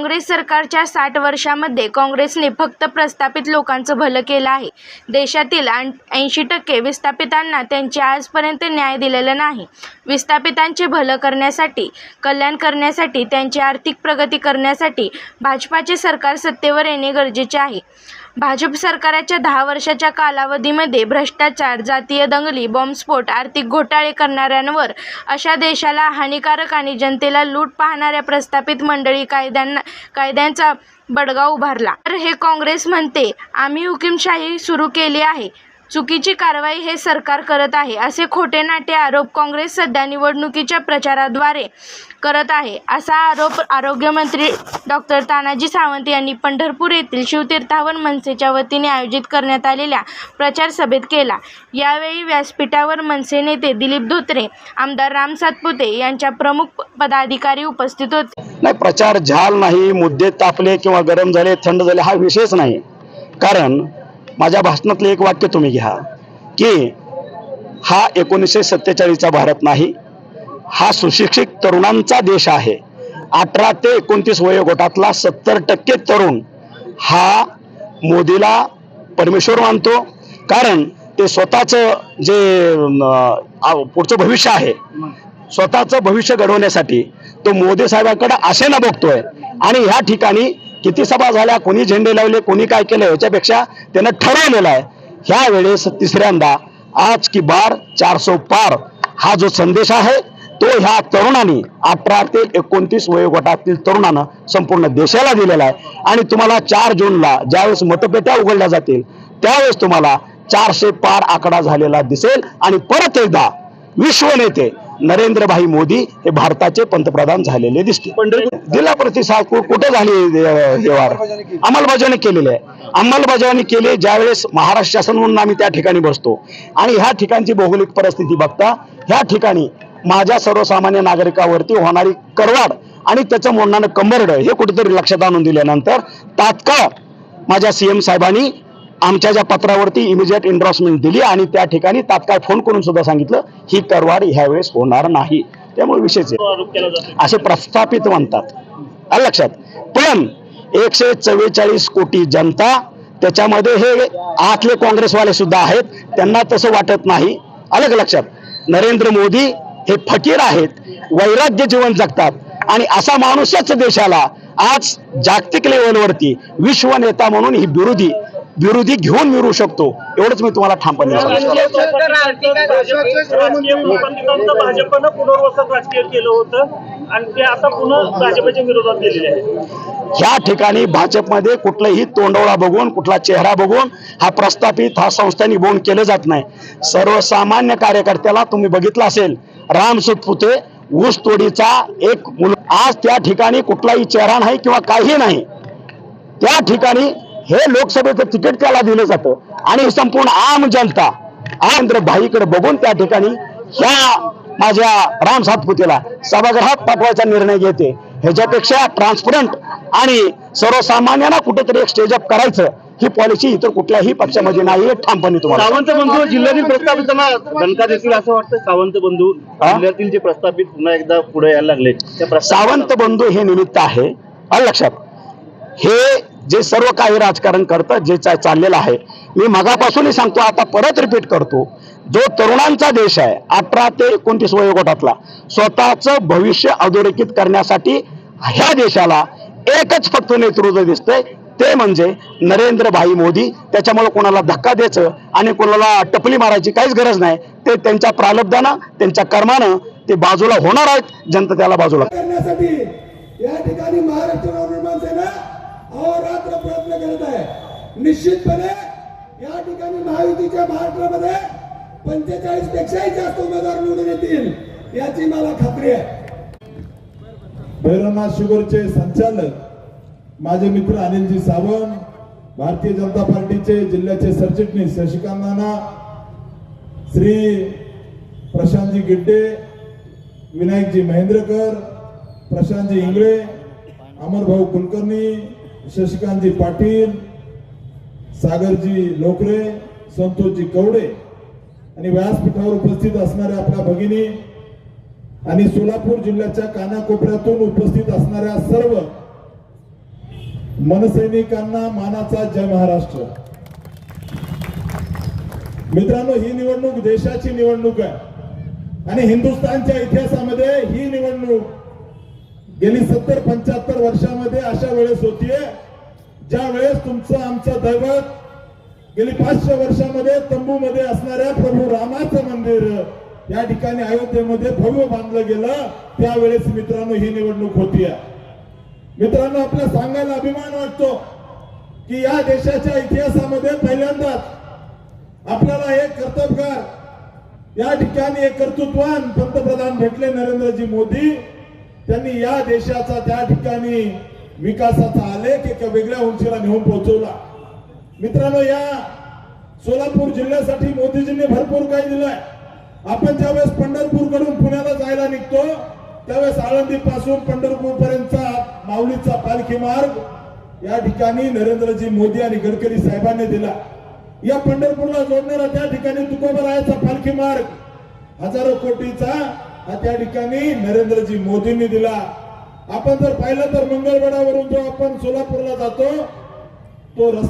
काँग्रेस सरकारच्या साठ वर्षामध्ये काँग्रेसने फक्त प्रस्थापित लोकांचं भलं केलं आहे. देशातील ऐंशी टक्के विस्थापितांना त्यांचे आजपर्यंत न्याय दिलेला नाही. विस्थापितांचे भलं करण्यासाठी कल्याण करण्यासाठी त्यांची आर्थिक प्रगती करण्यासाठी भाजपाचे सरकार सत्तेवर येणे गरजेचे आहे. भाजप सरकारच्या दहा वर्षाच्या कालावधीमध्ये भ्रष्टाचार जातीय दंगली बॉम्बस्फोट आर्थिक घोटाळे करणाऱ्यांवर अशा देशाला हानिकारक आणि जनतेला लूट पाहणाऱ्या प्रस्थापित मंडळी कायद्यांना कायद्यांचा बडगा उभारला. तर हे काँग्रेस म्हणते आम्ही हुकीमशाही सुरू केली आहे. चुकीची कारवाई हे सरकार करत आहे असे खोटे नाटे आरोप काँग्रेस सध्या निवडणुकीच्या प्रचाराद्वारे करत आहे असा आरोप आरोग्यमंत्री डॉक्टर तानाजी सावंत यांनी पंढरपूर येथील शिवतीर्थावर मनसेच्या वतीने आयोजित करण्यात आलेल्या प्रचार सभेत केला. यावेळी व्यासपीठावर मनसे नेते दिलीप धोत्रे आमदार राम सातपुते यांच्या प्रमुख पदाधिकारी उपस्थित होते. नाही प्रचार झाल नाही मुद्दे तापले किंवा गरम झाले थंड झाले हा विषयच नाही. कारण माझ्या भाषणातलं एक वाक्य तुम्ही घ्या की हा एकोणीसशे सत्तेचाळीसचा भारत नाही हा सुशिक्षित तरुणांचा देश आहे. अठरा ते एकोणतीस वयोगटातला सत्तर टक्के तरुण हा मोदीला परमेश्वर मानतो कारण ते स्वतःचं जे पुढचं भविष्य आहे स्वतःचं भविष्य घडवण्यासाठी तो मोदी साहेबांकडे आशेनं बघतोय. आणि ह्या ठिकाणी किती सभा झाल्या कोणी झेंडे लावले कोणी काय केलं याच्यापेक्षा त्यानं ठरवलेलं आहे. ह्या वेळेस तिसऱ्यांदा आज की बार चारसो पार हा जो संदेश आहे तो ह्या तरुणांनी अठरा ते एकोणतीस वयोगटातील तरुणानं संपूर्ण देशाला दिलेला आहे. आणि तुम्हाला चार जूनला ज्यावेळेस मतपेट्या उघडल्या जातील त्यावेळेस तुम्हाला चारशे पार आकडा झालेला दिसेल. आणि परत एकदा विश्व नेते नरेंद्रभाई मोदी हे भारताचे पंतप्रधान झालेले दिसते दिला प्रतिसाद कुठे झाली व्यवहार? अंमलबजावणी केलेली आहे. अंमलबजावणी केली ज्यावेळेस महाराष्ट्र शासन म्हणून आम्ही त्या ठिकाणी बसतो. आणि ह्या ठिकाणची भौगोलिक परिस्थिती बघता ह्या ठिकाणी माझ्या सर्वसामान्य नागरिकावरती होणारी करवाड आणि त्याचं मोडणारं कंबरड हे कुठेतरी लक्षात आणून दिल्यानंतर तात्काळ माझ्या सीएम साहेबांनी आमच्या ज्या पत्रावरती इमिजिएट एन्ड्रॉसमेंट दिली आणि त्या ठिकाणी तात्काळ फोन करून सुद्धा सांगितलं ही करवाढ ह्यावेळेस होणार नाही. त्यामुळे विषयच आहे. असे प्रस्थापित म्हणतात. लक्षात? पण एकशे चव्वेचाळीस कोटी जनता त्याच्यामध्ये हे आतले काँग्रेसवाले सुद्धा आहेत त्यांना तसं वाटत नाही. अलग लक्षात? नरेंद्र मोदी हे फकीर आहेत वैराग्य जीवन जगतात आणि असा माणूसच देशाला आज जागतिक लेवलवरती विश्व नेता म्हणून ही विरोधी विरोधी घेऊन मिळू शकतो. एवढंच मी तुम्हाला ठामपणे भाजपनं पुनर्वसन राजकीय केलं होतं. आणि ते आता पुन्हा भाजपच्या विरोधात गेलेले आहे ह्या ठिकाणी भाजपमध्ये कुठलंही तोंडवळा बघून कुठला चेहरा बघून हा प्रस्थापित हा संस्थांनी बोन केलं जात नाही. सर्वसामान्य कार्यकर्त्याला तुम्ही बघितलं असेल राम सुटपुते ऊस तोडीचा एक मुल आज त्या ठिकाणी कुठलाही चेहरा नाही किंवा काही नाही. त्या ठिकाणी हे लोकसभेचं तिकीट त्याला दिलं जातं. आणि संपूर्ण आम जनता आंध्र भाईकडे बघून त्या ठिकाणी ह्या माझ्या राम सातपुतेला सभागृहात पाठवायचा निर्णय घेते. ह्याच्यापेक्षा ट्रान्सपरंट आणि सर्वसामान्यांना कुठेतरी एक स्टेज अप करायचं ही पॉलिसी इतर कुठल्याही पक्षामध्ये नाही हे ठामपणे तुम्हाला सावंत बंधू जिल्ह्यातील प्रस्थापितांना दणका देतील असं वाटतं सावंत बंधू हा? जिल्ह्यातील जे प्रस्थापित पुन्हा एकदा पुढे यायला लागले सावंत बंधू हे निमित्त आहे. लक्षात. हे जे सर्व काही राजकारण करतं जे चा- चाललेलं आहे. मी मगापासूनही सांगतो आता परत रिपीट करतो. जो तरुणांचा देश आहे अठरा ते एकोणतीस वयोगटातला स्वतःचं भविष्य अधोरेखित करण्यासाठी ह्या देशाला एकच फक्त नेतृत्व दिसतंय. ते म्हणजे नरेंद्रभाई मोदी. त्याच्यामुळे कोणाला धक्का द्यायचं आणि कोणाला टपली मारायची काहीच गरज नाही. ते त्यांच्या प्रालब्धानं त्यांच्या कर्मानं ते बाजूला होणार आहेत. जनता त्याला बाजूला करण्यासाठी या ठिकाणी महाराष्ट्र अहोरात्र प्रयत्न करत आहे. निश्चितपणे या ठिकाणी महायुतीच्या महाराष्ट्रामध्ये पंचेचाळीस पेक्षाही जास्त उमेदवार निवडून येतील याची मला खात्री आहे. भैरवनाथ शुगरचे संचालक माझे मित्र अनिलजी सावंत भारतीय जनता पार्टीचे जिल्ह्याचे सरचिटणीस शशिकांत नाना श्री प्रशांतजी गिड्डे विनायकजी महेंद्रकर प्रशांतजी इंगळे अमरभाऊ कुलकर्णी शशिकांतजी पाटील सागरजी लोकरे संतोषजी कवडे आणि व्यासपीठावर उपस्थित असणाऱ्या आपल्या भगिनी आणि सोलापूर जिल्ह्याच्या कानाकोपऱ्यातून उपस्थित असणाऱ्या सर्व मनसैनिकांना मानाचा जय महाराष्ट्र. मित्रांनो ही निवडणूक देशाची निवडणूक आहे आणि हिंदुस्थानच्या इतिहासामध्ये ही निवडणूक गेली सत्तर पंच्याहत्तर वर्षामध्ये अशा वेळेस होतीये. ज्या वेळेस तुमचं आमचं दैवत गेली पाचशे वर्षामध्ये तंबूमध्ये असणाऱ्या प्रभू रामाचं मंदिर या ठिकाणी अयोध्येमध्ये भव्य बांधलं गेलं त्यावेळेस मित्रांनो ही निवडणूक होतीये. मित्रांनो आपल्या सांगायला अभिमान वाटतो की या देशाच्या इतिहासामध्ये पहिल्यांदाच आपल्याला एक कर्तबगार या ठिकाणी एक कर्तृत्वान पंतप्रधान भेटले नरेंद्रजी मोदी. त्यांनी या देशाचा त्या ठिकाणी विकासाचा आलेख एका वेगळ्या उंचीला नेऊन पोहोचवला. मित्रांनो या सोलापूर जिल्ह्यासाठी मोदीजींनी भरपूर काही दिलंय. आपण ज्यावेळेस पंढरपूरकडून पुण्याला जायला निघतो त्यावेळेस आळंदी पासून पंढरपूर पर्यंतचा माऊलीचा पालखी मार्ग या ठिकाणी नरेंद्रजी मोदी आणि गडकरी साहेबांनी दिला. या पंढरपूरला जोडणारा त्या ठिकाणी तुकोबरायाचा पालखी मार्ग हजारो कोटीचा हा त्या ठिकाणी नरेंद्रजी मोदींनी दिला. आपण जर पाहिलं तर मंगळवेढावरून जो आपण सोलापूरला जातो तो रस्ता